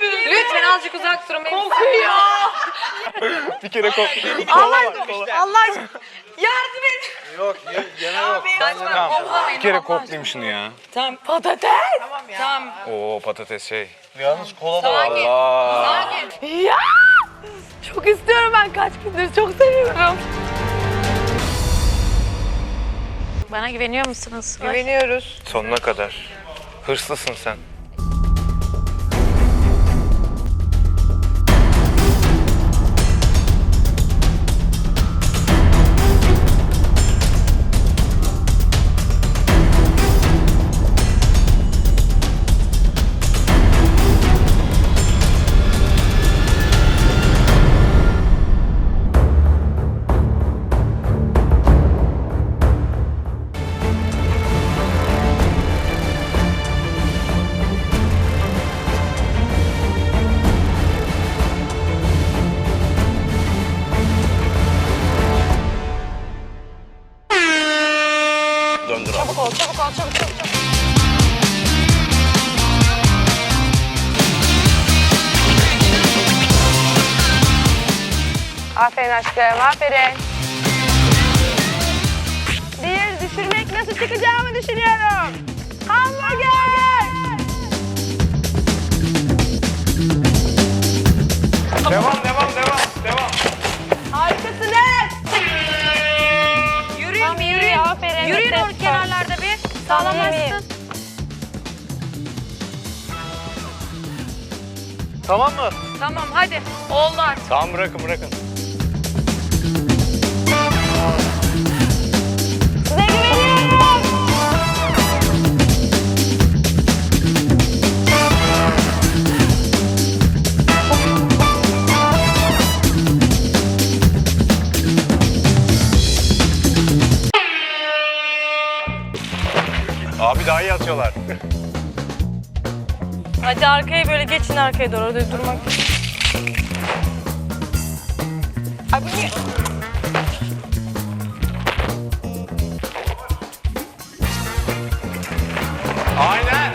dur. Lütfen azıcık uzak durun. Benim Bir kere kop. Allah aşkına. Allah aşkına. Yardım edin. Yok ye- yeme yok. Saçma. Tamam. Bir kere Allah koklayayım şunu ya. Tamam. Patates. Tamam. Oo patates şey. Yalnız kola da var. Sakin. Ya. Çok istiyorum ben kaç gündür. Çok seviyorum. Bana güveniyor musunuz? Güveniyoruz. Sonuna kadar. Hırslısın sen. Aferin aşkım, aferin. Bir düşürmek nasıl çıkacağımı düşünüyorum. Hamburger! Devam devam devam devam. Harikasınız. Yürüyün Tam bir yürü, yürüyün. aferin. Yürüyün Nefes o tut. kenarlarda bir. Tamam, Sağlamlaşsın. yemeğim. Tamam mı? Tamam hadi. Oldu artık. Tamam bırakın bırakın. Daha iyi atıyorlar. Hadi arkaya böyle geçin arkaya doğru. Orada durmak. Ay bu niye? Aynen.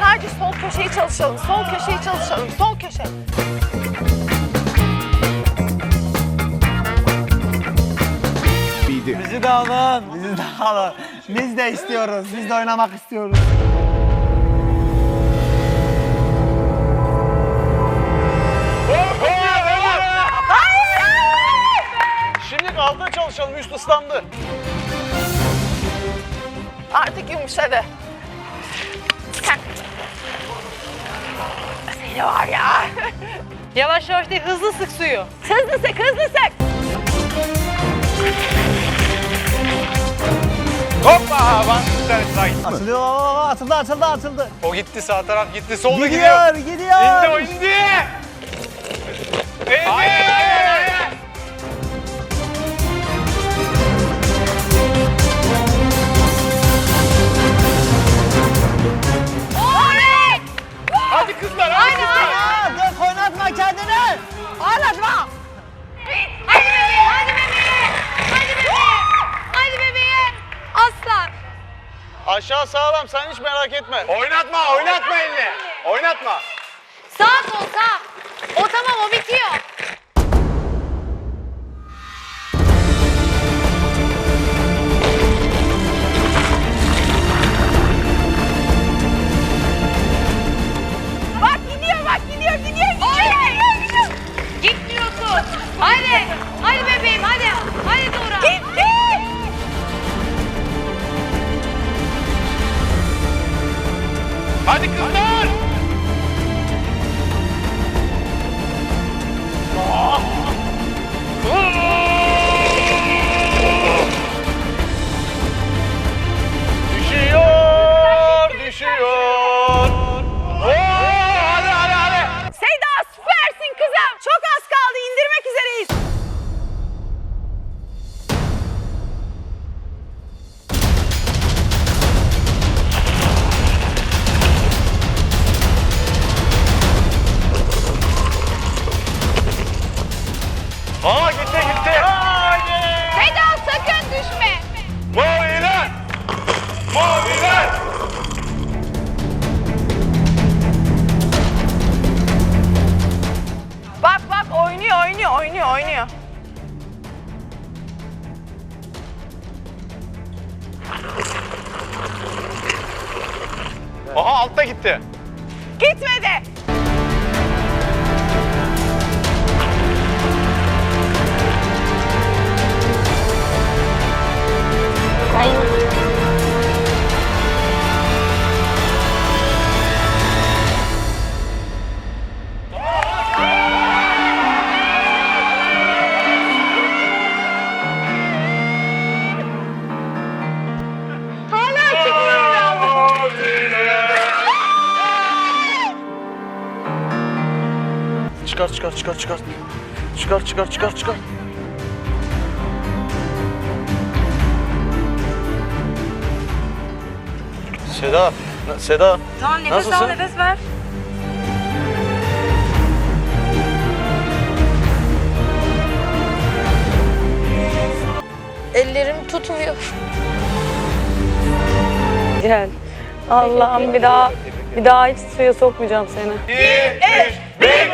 Sadece sol köşeyi çalışalım. Sol köşeyi çalışalım. Sol köşe. Bizi de alın, bizi de alın. Biz de istiyoruz, biz de oynamak istiyoruz. Şimdi altına çalışalım üst ıslandı. Artık yumuşadı. Sen. Seni var ya. Yavaş yavaş değil hızlı sık suyu. Hızlı sık, hızlı sık. Hoppa! Bir tanesi daha gitti. Açılıyor, baba, açıldı, açıldı, açıldı. O gitti sağ taraf gitti. Solda gidiyor. Gidiyor, gidiyor. İndi o indi. İndi. Aşağı sağlam sen hiç merak etme. Oynatma oynatma elini. Oynatma. Sağ sol sağ. O tamam o bitiyor. Aha altta gitti. Gitmedi. Çıkar çıkar çıkar çıkar. Çıkar çıkar çıkar çıkar. Seda, na- Seda. Tamam nefes Nasılsın? al nefes ver. Ellerim tutmuyor. Gel. Allah'ım bir daha bir daha hiç suya sokmayacağım seni. Üç, bir,